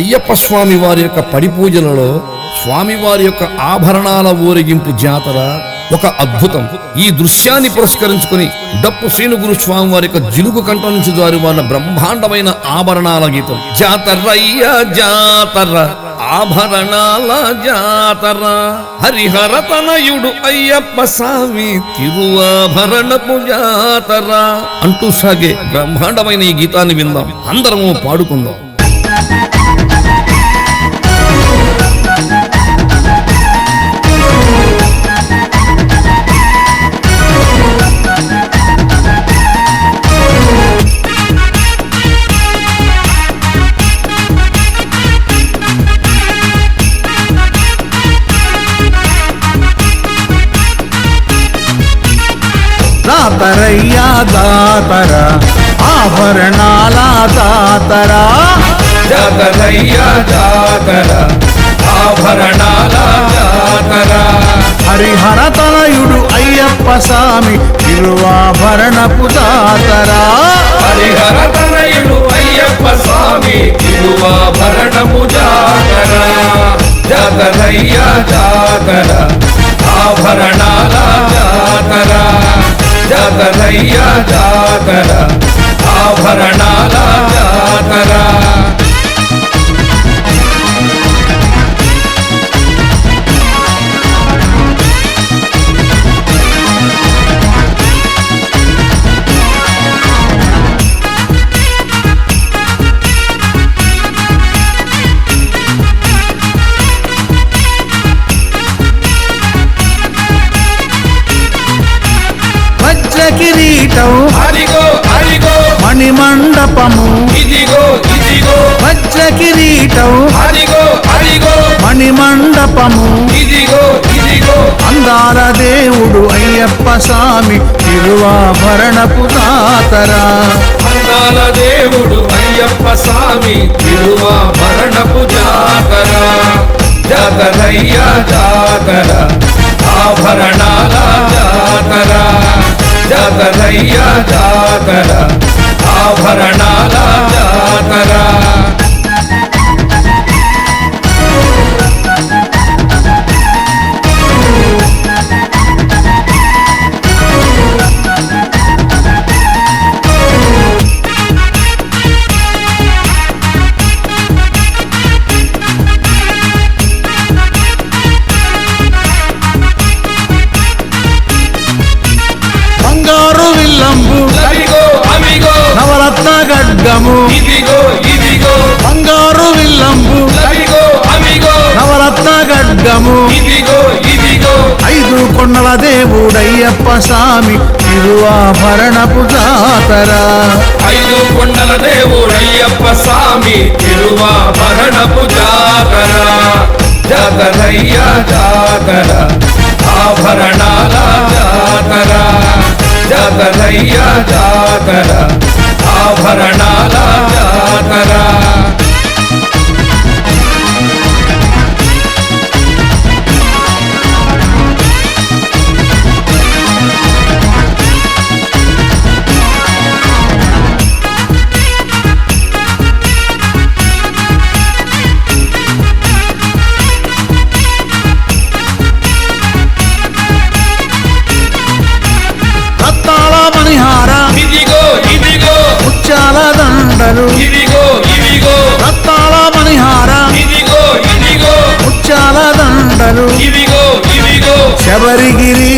అయ్యప్ప స్వామి వారి యొక్క పడిపూజలలో స్వామివారి స్వామి వారి యొక్క ఆభరణాల ఊరేగింపు జాతర ఒక అద్భుతం. ఈ దృశ్యాన్ని పురస్కరించుకుని డప్పు శ్రీనుగురు స్వామి వారి యొక్క జిలుగు కంఠం నుంచి జారివారిన బ్రహ్మాండమైన ఆభరణాల గీతం. జాతరయ్య జాతర ఆభరణాల జాతర. హరిహర తనయుడు అయ్యప్ప స్వామి తిరువాభరణపు జాతర. అంటూ సాగే బ్రహ్మాండమైన ఈ గీతాన్ని విందాం. అందరము పాడుకుందాం. దాతర ఆభరణాల దాతర జాతరయ్య జాతర ఆభరణాల జాతర. హరిహర తనయుడు అయ్యప్ప స్వామి తిరువాభరణపు దాతర హరిహర తనయుడు అయ్యప్ప స్వామి తిరువాభరణము జాతర జాతరయ్య జాతర ఆభరణాల జాతర జాతరయ్య జాతర. కిరీటం. అదిగో అదిగో. మణిమండపము. ఇదిగో ఇదిగో. వజ్ర కిరీటం అదిగో అదిగో. మణిమండపము. ఇదిగో ఇదిగో. అందాల దేవుడు అయ్యప్ప స్వామి తిరువాభరణపు దాతర. అందాల దేవుడు అయ్యప్ప స్వామి తిరువాభరణపు జాతర. జాతరయ్య జాతర. ఆభరణాల జాతర. జాతర ఆభరణ ఇదిగో బంగారు విల్లంబు. నవరత్న ఇదిగో ఐదు కొండల దేవుడయ్యప్ప స్వామి తిరువాభరణపు జాతర. ఐదు కొండల దేవుడయ్యప్ప స్వామి తిరువాభరణపు జాతర. జాతరయ్య జాతర ఆభరణాల జాతర. జాతరయ్య జాతర ఆభరణాల జాతర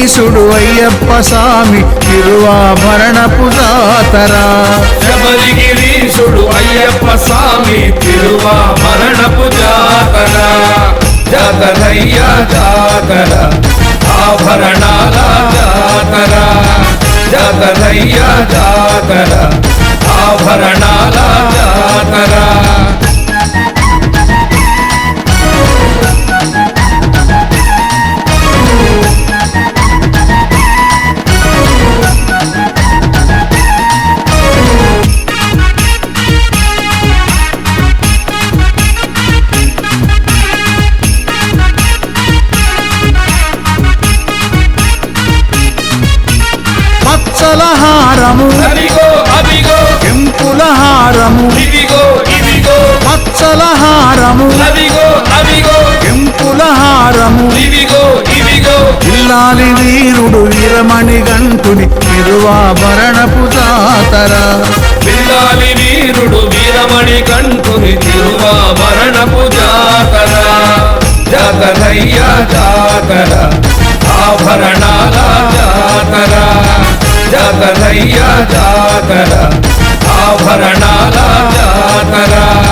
శబరిగిరీశుడు అయ్యప్ప స్వామి తిరువాభరణపు జాతర శబరిగిరీశుడు అయ్యప్ప స్వామి తిరువాభరణపు జాతర జాతరయ్య జాతర ఆభరణాల జాతర. జాతరయ్యా జాతర ఆభరణాల వీరుడు తిరువాభరణపు జాతర. పిల్లాలి వీరుడు వీరమణి కంటుని తిరువాభరణపు జాతర. జాతరయ్యా జాతర ఆభరణాల జాతర. జాతరయ్యా జాతర ఆభరణాల జాతర.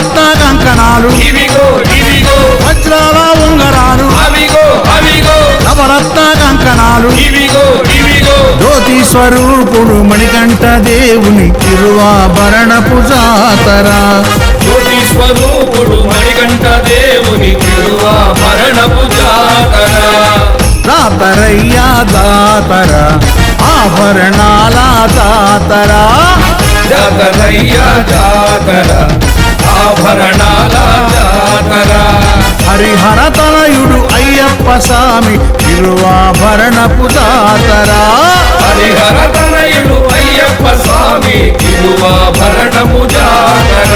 నవరత్న కంకణాలు. వజ్రాల ఉంగరాలు. నవరత్న కంకణాలు. జ్యోతి స్వరూపుడు మణికంఠ దేవుని తిరువాభరణపు జాతర జ్యోతి స్వరూపుడు మణికంఠ దేవుని తిరువాభరణపు జాతర జాతరయ్యా దాతర ఆభరణాల జాతర జాతరయ్య జాతర ఆభరణాల జాతర హరిహర తనయుడు అయ్యప్ప స్వామి తిరువాభరణపు జాతర హరిహర తనయుడు అయ్యప్ప స్వామి తిరువాభరణపు జాతర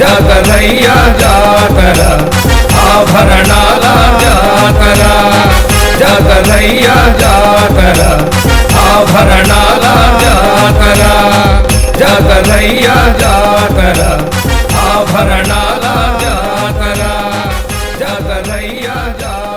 జాతరయ్య జాతర. ఆభరణాల జాతర किया जा